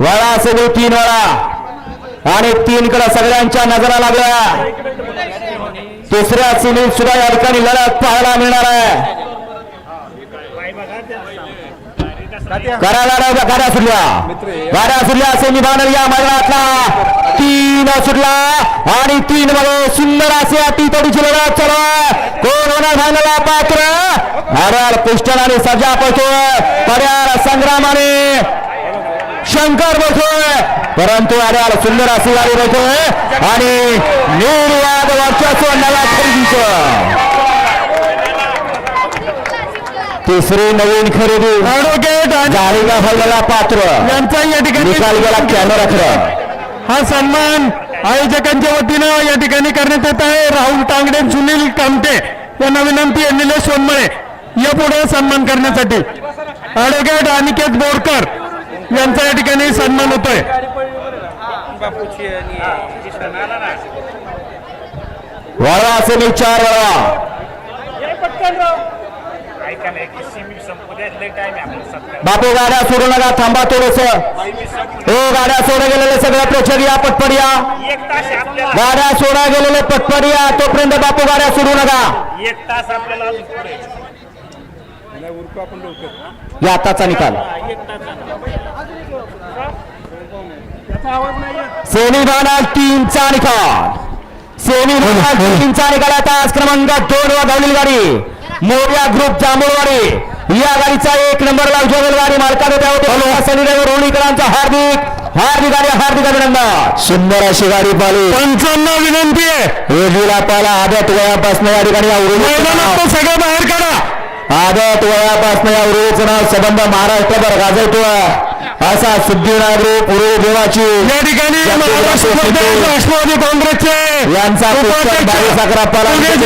वळा असेल तीन वळा. आणि तीन कडे सगळ्यांच्या नजरा लागल्या. तिसऱ्या सिमीत सुद्धा या ठिकाणी लढत पाहायला मिळणार आहे. गाड्या सुटल्या गाड्या सुटल्या सेमीफायनल या मैदानातला. तीन सुटला आणि तीन मध्ये सुंदर असे अटी तोडीची लढत चालू कोण होणार फायनलला पात्र. हड्याळ पिस्टन आणि सजा पळतोय पर्याळ संग्रामाने. शंकर बसतोय. परंतु अड्याल सुंदर अशी गाडी बसतोय. आणि निर्वाद वर्चस्व नव्या खरेदीचं. तिसरी नवीन खरेदी. जाळीगा फायनलला पात्र. यांचा या ठिकाणी निकाल गेला कॅमेरा खरं. हा सन्मान आयोजकांच्या वतीनं या ठिकाणी करण्यात येत आहे राहुल तांगडे सुनील कामटे यांना विनंती आहे निलेश सोनमळे या पुढे सन्मान करण्यासाठी. ॲडव्होकेट अनिकेत बोरकर यांचा या ठिकाणी सन्मान होतोय. वळवा असेल चार वळवा बापू गाड्या सोडू नका थांबा थोडस. हो गाड्या सोडा गेलेले सगळे प्रेक्षक या गाड्या सोडा गेलेले पटपट या. तोपर्यंत बापू गाड्या सोडू नका. एक तास आपल्याला अजून पुढे. आहे. या आताचा निकाल. सेमीफायनल तीनचा निकाल. सेमीफायनल तीनचा निकाल आहे तास क्रमांक दोन वर धावलेली गाडी. मोर्या ग्रुप जांभूळवाडी. या गाडीचा एक नंबर लावजोगल गाडी मालकाने त्यावर सनी ड्रायव्हर रोणीकरांचा हार्दिक हार्दिक आणि हार्दिक अभिनंदन. सुंदर अशी गाडी पाहिली पंचांना विनंती आहे. वेगळीला पाहिला आदत वयापासून या ठिकाणी सगळं बाहेर काढा. आदत वयापासून या उरुळीचं नाव संबंध महाराष्ट्रभर गाजवतोय. असा सिद्धिविनायक पुरुष देवाची. या ठिकाणी महाराष्ट्र राष्ट्रवादी काँग्रेसचे यांचा अकरा पाला.